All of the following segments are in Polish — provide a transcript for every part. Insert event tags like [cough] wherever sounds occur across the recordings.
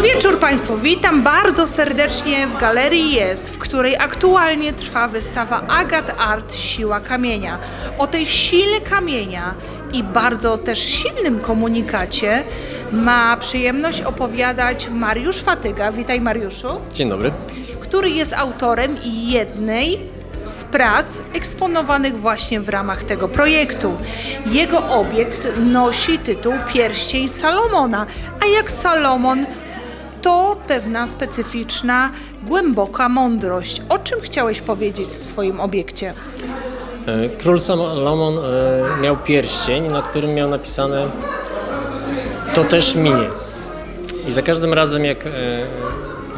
Dobry wieczór Państwu. Witam bardzo serdecznie w Galerii Jest, w której aktualnie trwa wystawa Agat Art Siła Kamienia. O tej sile kamienia i bardzo też silnym komunikacie ma przyjemność opowiadać Mariusz Fatyga. Witaj Mariuszu Dzień dobry. który jest autorem jednej z prac eksponowanych właśnie w ramach tego projektu. Jego obiekt nosi tytuł Pierścień Salomona, a jak Salomon to pewna specyficzna, głęboka mądrość. O czym chciałeś powiedzieć w swoim obiekcie? E, Król Salomon e, miał pierścień, na którym miał napisane to też minie. I za każdym razem jak e,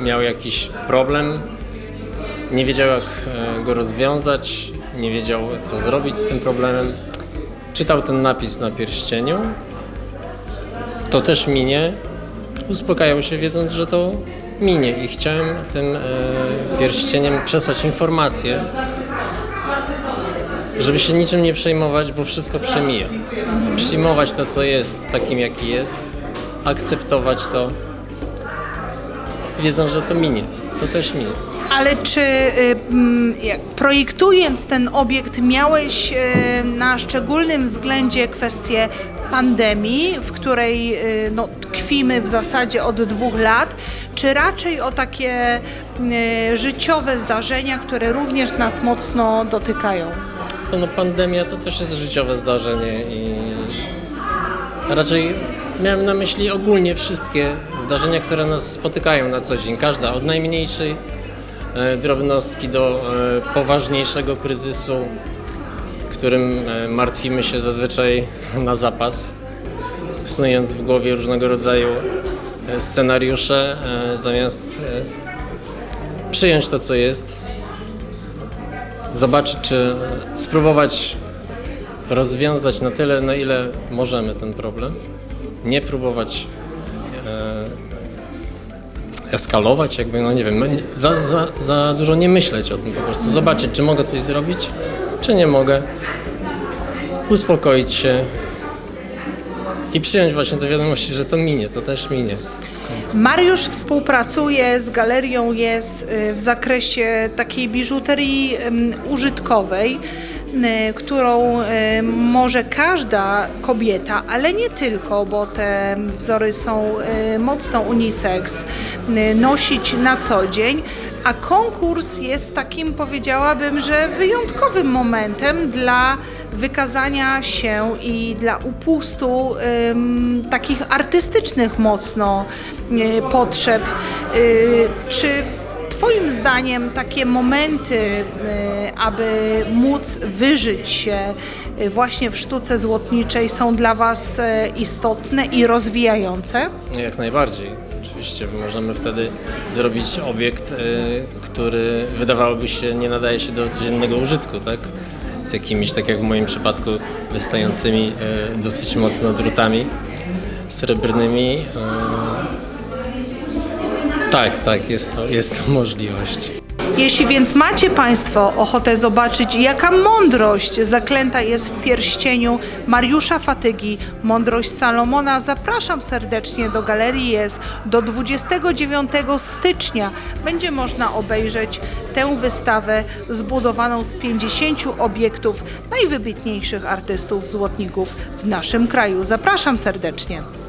miał jakiś problem, nie wiedział jak go rozwiązać, nie wiedział co zrobić z tym problemem, czytał ten napis na pierścieniu, to też minie, uspokajał się wiedząc, że to minie i chciałem tym e, pierścieniem przesłać informację, żeby się niczym nie przejmować, bo wszystko przemija. Przyjmować to, co jest, takim jaki jest, akceptować to, wiedząc, że to minie. To też minie. Ale czy y, mm, projektując ten obiekt miałeś y, na szczególnym względzie kwestię pandemii, w której y, no, tkwimy w zasadzie od dwóch lat, czy raczej o takie życiowe zdarzenia, które również nas mocno dotykają? No, pandemia to też jest życiowe zdarzenie i raczej miałem na myśli ogólnie wszystkie zdarzenia, które nas spotykają na co dzień. Każda, od najmniejszej drobnostki do e, poważniejszego kryzysu, którym e, martwimy się zazwyczaj [laughs] na zapas, snując w głowie różnego rodzaju e, scenariusze, e, zamiast e, przyjąć to, co jest, zobaczyć, czy spróbować rozwiązać na tyle, na ile możemy ten problem. Nie próbować e, eskalować, jakby, no nie wiem, no za, za, za dużo nie myśleć o tym po prostu. Zobaczyć, czy mogę coś zrobić, czy nie mogę. Uspokoić się i przyjąć właśnie do wiadomości, że to minie, to też minie. Mariusz współpracuje z galerią jest y, w zakresie takiej biżuterii użytkowej, którą y, może każda kobieta, ale nie tylko, bo te wzory są y, mocno unisex, y, nosić na co dzień. A konkurs jest takim, powiedziałabym, że wyjątkowym momentem dla wykazania się i dla upustu ym, takich artystycznych mocno y, potrzeb. Y, czy Twoim zdaniem takie momenty, y, aby móc wyżyć się y, właśnie w sztuce złotniczej są dla Was y, istotne i rozwijające? Jak najbardziej. Oczywiście możemy wtedy zrobić obiekt, który wydawałoby się nie nadaje się do codziennego użytku, tak? Z jakimiś, tak jak w moim przypadku, wystającymi dosyć mocno drutami srebrnymi. Tak, tak, jest to, jest to możliwość. Jeśli więc macie Państwo ochotę zobaczyć, jaka mądrość zaklęta jest w pierścieniu Mariusza Fatygi, mądrość Salomona, zapraszam serdecznie do Galerii Jest. Do 29 stycznia będzie można obejrzeć tę wystawę zbudowaną z 50 obiektów najwybitniejszych artystów złotników w naszym kraju. Zapraszam serdecznie.